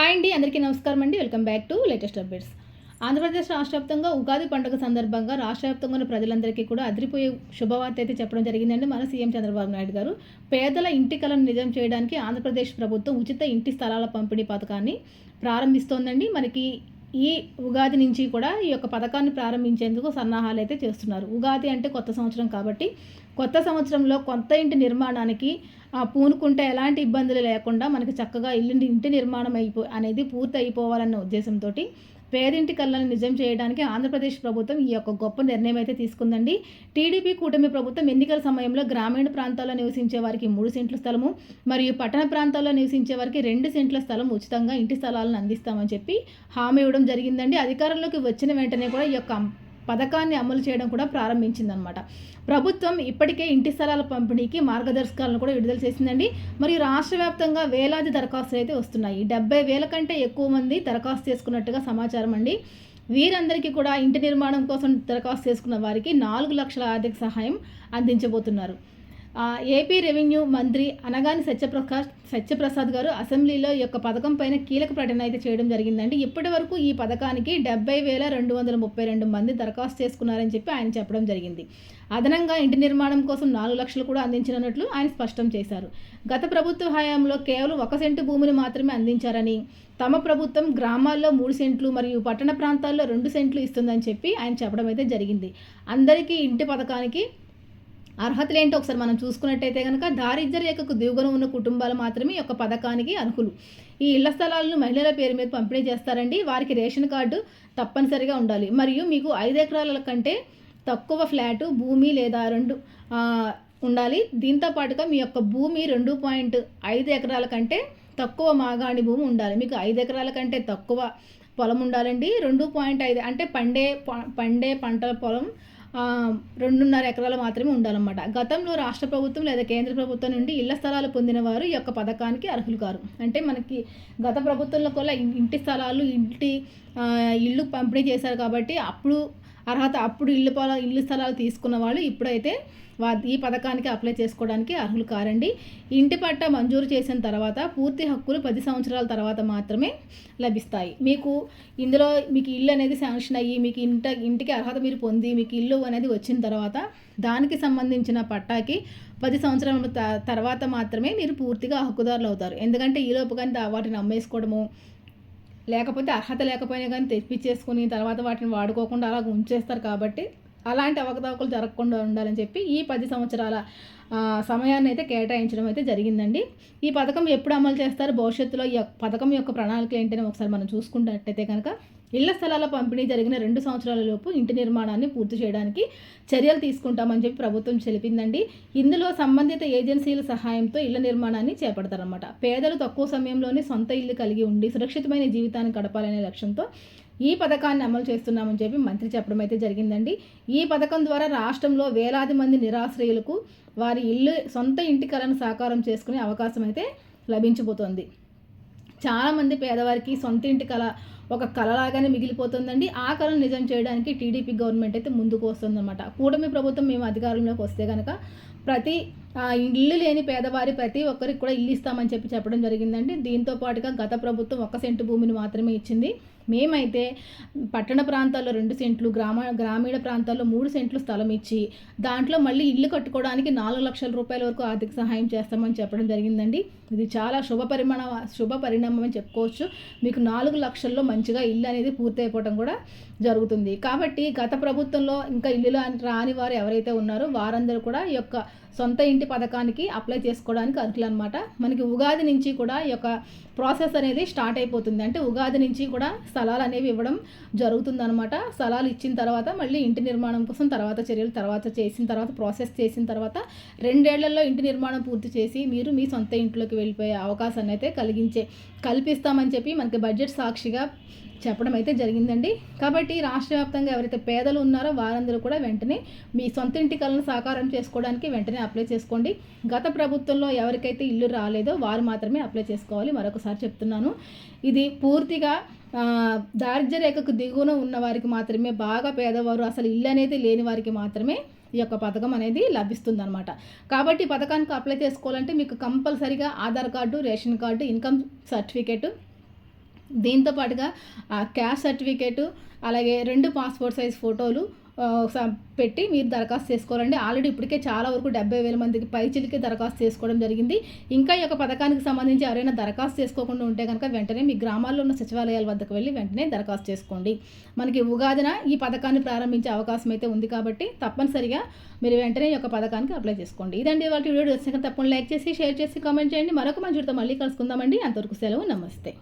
నమస్కారం అండి. Welcome back to latest updates. Andhra Pradesh రాష్ట్ర వ్యాప్తంగా ఉగాది పండుగ సందర్భంగా రాష్ట్ర వ్యాప్తంగా ఉన్న ప్రజలందరికీ కూడా అదిరిపోయే శుభవార్త అయితే చెప్పడం జరిగిందండి మన సీఎం చంద్రబాబు నాయుడు గారు. పేదల ఇంటి కలను నిజం చేయడానికి ఆంధ్రప్రదేశ్ ప్రభుత్వం ఉచిత ఇంటి స్థలాల పంపిణీ పథకాన్ని ప్రారంభిస్తోందండి. మనకి ఈ ఉగాది నుంచి కూడా ఈ యొక్క పథకాన్ని ప్రారంభించేందుకు సన్నాహాలు అయితే చేస్తున్నారు. ఉగాది అంటే కొత్త సంవత్సరం కాబట్టి కొత్త సంవత్సరంలో కొత్త ఇంటి నిర్మాణానికి పూనుకుంటే ఎలాంటి ఇబ్బందులు లేకుండా మనకి చక్కగా ఇల్లు ఇంటి నిర్మాణం అయిపో అనేది పూర్తి అయిపోవాలన్న ఉద్దేశంతో పేదింటి కళ్ళను నిజం చేయడానికి ఆంధ్రప్రదేశ్ ప్రభుత్వం ఈ యొక్క గొప్ప నిర్ణయం అయితే తీసుకుందండి. టీడీపీ కూటమి ప్రభుత్వం ఎన్నికల సమయంలో గ్రామీణ ప్రాంతాల్లో నివసించే వారికి మూడు సెంట్ల స్థలము మరియు పట్టణ ప్రాంతాల్లో నివసించే వారికి రెండు సెంట్ల స్థలం ఉచితంగా ఇంటి స్థలాలను అందిస్తామని చెప్పి హామీ ఇవ్వడం జరిగిందండి. అధికారంలోకి వచ్చిన వెంటనే కూడా ఈ యొక్క పథకాన్ని అమలు చేయడం కూడా ప్రారంభించిందనమాట ప్రభుత్వం ఇప్పటికే ఇంటి స్థలాల పంపిణీకి మార్గదర్శకాలను కూడా విడుదల చేసిందండి. మరియు రాష్ట్ర వ్యాప్తంగా వేలాది దరఖాస్తులు అయితే వస్తున్నాయి. డెబ్బై వేల కంటే ఎక్కువ మంది దరఖాస్తు చేసుకున్నట్టుగా సమాచారం అండి. వీరందరికీ కూడా ఇంటి నిర్మాణం కోసం దరఖాస్తు చేసుకున్న వారికి నాలుగు లక్షల ఆర్థిక సహాయం అందించబోతున్నారు. ఏపీ రెవెన్యూ మంత్రి అనగాని సత్యప్రకాష్ సత్యప్రసాద్ గారు అసెంబ్లీలో ఈ యొక్క పథకం పైన కీలక ప్రకటన అయితే చేయడం జరిగిందండి. ఇప్పటి వరకు ఈ పథకానికి డెబ్బై వేల రెండు వందల ముప్పై రెండు మంది దరఖాస్తు చేసుకున్నారని చెప్పి ఆయన చెప్పడం జరిగింది. అదనంగా ఇంటి నిర్మాణం కోసం నాలుగు లక్షలు కూడా అందించినట్లు ఆయన స్పష్టం చేశారు. గత ప్రభుత్వ హయాంలో కేవలం ఒక సెంటు భూమిని మాత్రమే అందించారని తమ ప్రభుత్వం గ్రామాల్లో మూడు సెంట్లు మరియు పట్టణ ప్రాంతాల్లో రెండు సెంట్లు ఇస్తుందని చెప్పి ఆయన చెప్పడం అయితే జరిగింది. అందరికీ ఇంటి పథకానికి అర్హతలు ఏంటో ఒకసారి మనం చూసుకున్నట్టయితే కనుక దారిద్ర్య రేఖకు దిగువన ఉన్న కుటుంబాలు మాత్రమే ఈ యొక్క పథకానికి అర్హులు. ఈ ఇళ్ళ స్థలాలను మహిళల పేరు మీద పంపిణీ చేస్తారండి. వారికి రేషన్ కార్డు తప్పనిసరిగా ఉండాలి. మరియు మీకు ఐదు ఎకరాల కంటే తక్కువ ఫ్లాటు భూమి లేదా రెండు ఉండాలి. దీంతో పాటుగా మీ యొక్క భూమి రెండు పాయింట్ ఐదు ఎకరాల కంటే తక్కువ మాగాణి భూమి ఉండాలి. మీకు ఐదు ఎకరాల కంటే తక్కువ పొలం ఉండాలండి. రెండు పాయింట్ ఐదు అంటే పండే పండే పంటల పొలం రెండున్నర ఎకరాలు మాత్రమే ఉండాలన్నమాట. గతంలో రాష్ట్ర ప్రభుత్వం లేదా కేంద్ర ప్రభుత్వం నుండి ఇళ్ళ స్థలాలు పొందిన వారు ఈ యొక్క పథకానికి అర్హులు కారు. అంటే మనకి గత ప్రభుత్వంలో కూడా ఇంటి స్థలాలు ఇంటి ఇల్లు పంపిణీ చేశారు కాబట్టి అప్పుడు అర్హత అప్పుడు ఇల్లు పొల ఇల్లు స్థలాలు తీసుకున్న వాళ్ళు ఇప్పుడైతే వా ఈ పథకానికి అప్లై చేసుకోవడానికి అర్హులు కారండి. ఇంటి పట్ట మంజూరు చేసిన తర్వాత పూర్తి హక్కులు పది సంవత్సరాల తర్వాత మాత్రమే లభిస్తాయి. మీకు ఇందులో మీకు ఇల్లు అనేది శాంక్షన్ అయ్యి మీకు ఇంట ఇంటికి అర్హత మీరు పొంది మీకు ఇల్లు అనేది వచ్చిన తర్వాత దానికి సంబంధించిన పట్టాకి పది సంవత్సరాల తర్వాత మాత్రమే మీరు పూర్తిగా హక్కుదారులు అవుతారు. ఎందుకంటే ఈలోపు కానీ వాటిని అమ్మేసుకోవడము లేకపోతే అర్హత లేకపోయినా కానీ తెప్పించేసుకుని తర్వాత వాటిని వాడుకోకుండా అలా ఉంచేస్తారు కాబట్టి అలాంటి అవకతవకలు జరగకుండా ఉండాలని చెప్పి ఈ పది సంవత్సరాల సమయాన్ని అయితే కేటాయించడం అయితే జరిగిందండి. ఈ పథకం ఎప్పుడు అమలు చేస్తారు? భవిష్యత్తులో ఈ పథకం యొక్క ప్రణాళిక ఏంటని ఒకసారి మనం చూసుకున్నట్టయితే కనుక ఇళ్ళ స్థలాల పంపిణీ జరిగిన రెండు సంవత్సరాల లోపు ఇంటి నిర్మాణాన్ని పూర్తి చేయడానికి చర్యలు తీసుకుంటామని చెప్పి ప్రభుత్వం తెలిపిందండి ఇందులో సంబంధిత ఏజెన్సీల సహాయంతో ఇళ్ళ నిర్మాణాన్ని చేపడతారన్నమాట. పేదలు తక్కువ సమయంలోనే సొంత ఇల్లు కలిగి ఉండి సురక్షితమైన జీవితాన్ని గడపాలనే లక్ష్యంతో ఈ పథకాన్ని అమలు చేస్తున్నామని చెప్పి మంత్రి చెప్పడం అయితే జరిగిందండి. ఈ పథకం ద్వారా రాష్ట్రంలో వేలాది మంది నిరాశ్రయులకు వారి ఇల్లు సొంత ఇంటి కలను సాకారం చేసుకునే అవకాశం అయితే లభించబోతోంది. చాలామంది పేదవారికి సొంత ఇంటి కళ ఒక కళలాగానే మిగిలిపోతుందండి. ఆ కళను నిజం చేయడానికి టీడీపీ గవర్నమెంట్ అయితే ముందుకు వస్తుందన్నమాట. కూటమి ప్రభుత్వం మేము అధికారంలోకి వస్తే కనుక ప్రతి ఇల్లు లేని పేదవారి ప్రతి ఒక్కరికి కూడా ఇల్లు ఇస్తామని చెప్పి చెప్పడం జరిగిందండి. దీంతో పాటుగా గత ప్రభుత్వం ఒక్క సెంటు భూమిని మాత్రమే ఇచ్చింది. మేమైతే పట్టణ ప్రాంతాల్లో రెండు సెంట్లు గ్రామ గ్రామీణ ప్రాంతాల్లో మూడు సెంట్లు స్థలం ఇచ్చి దాంట్లో మళ్ళీ ఇల్లు కట్టుకోవడానికి నాలుగు లక్షల రూపాయల వరకు ఆర్థిక సహాయం చేస్తామని చెప్పడం జరిగిందండి. ఇది చాలా శుభ పరిమాణ శుభ పరిణామం అని చెప్పుకోవచ్చు. మీకు నాలుగు లక్షల్లో మంచిగా ఇల్లు అనేది పూర్తి అయిపోవడం కూడా జరుగుతుంది. కాబట్టి గత ప్రభుత్వంలో ఇంకా ఇల్లులు రాని వారు ఎవరైతే ఉన్నారో వారందరూ కూడా ఈ యొక్క సొంత ఇంటి పథకానికి అప్లై చేసుకోవడానికి అర్హులు అనమాట మనకి ఉగాది నుంచి కూడా ఈ యొక్క ప్రాసెస్ అనేది స్టార్ట్ అయిపోతుంది. అంటే ఉగాది నుంచి కూడా స్థలాలు అనేవి ఇవ్వడం జరుగుతుందనమాట స్థలాలు ఇచ్చిన తర్వాత మళ్ళీ ఇంటి నిర్మాణం కోసం తర్వాత చర్యలు తర్వాత చేసిన తర్వాత ప్రాసెస్ చేసిన తర్వాత రెండేళ్ళలో ఇంటి నిర్మాణం పూర్తి చేసి మీరు మీ సొంత ఇంట్లోకి వెళ్ళిపోయే అవకాశాన్ని అయితే కలిగించే కల్పిస్తామని చెప్పి మనకి బడ్జెట్ సాక్షిగా చెప్పడం అయితే జరిగిందండి. కాబట్టి రాష్ట్ర వ్యాప్తంగా ఎవరైతే పేదలు ఉన్నారో వారందరూ కూడా వెంటనే మీ సొంత ఇంటి కళను సాకారం చేసుకోవడానికి వెంటనే అప్లై చేసుకోండి. గత ప్రభుత్వంలో ఎవరికైతే ఇల్లు రాలేదో వారు మాత్రమే అప్లై చేసుకోవాలి. మరొకసారి చెప్తున్నాను. ఇది పూర్తిగా దారిద్ర్య రేఖకు దిగువన ఉన్న వారికి మాత్రమే బాగా పేదవారు అసలు ఇల్లు అనేది లేని వారికి మాత్రమే ఈ యొక్క పథకం అనేది లభిస్తుంది అనమాట కాబట్టి పథకానికి అప్లై చేసుకోవాలంటే మీకు కంపల్సరీగా Aadhaar card ration card income certificate దీంతో పాటుగా ఆ, సర్టిఫికేటు అలాగే రెండు పాస్పోర్ట్ సైజ్ ఫోటోలు పెట్టి మీరు దరఖాస్తు చేసుకోవాలండి. ఆల్రెడీ ఇప్పటికే చాలా వరకు డెబ్బై వేల మందికి పైచిలికి దరఖాస్తు చేసుకోవడం జరిగింది. ఇంకా ఈ యొక్క పథకానికి సంబంధించి ఎవరైనా దరఖాస్తు చేసుకోకుండా ఉంటే కనుక వెంటనే మీ గ్రామాల్లో ఉన్న సచివాలయాల వద్దకు వెళ్ళి వెంటనే దరఖాస్తు చేసుకోండి. మనకి ఉగాదిన ఈ పథకాన్ని ప్రారంభించే అవకాశం అయితే ఉంది కాబట్టి తప్పనిసరిగా మీరు వెంటనే ఈ యొక్క పథకానికి అప్లై చేసుకోండి. ఇదండి వాళ్ళ వీడియో. వచ్చినాక తప్పకుండా లైక్ చేసి షేర్ చేసి కామెంట్ చేయండి. మరొక మంచి మళ్ళీ కలుసుకుందామండి. అంతవరకు సెలవు. నమస్తే.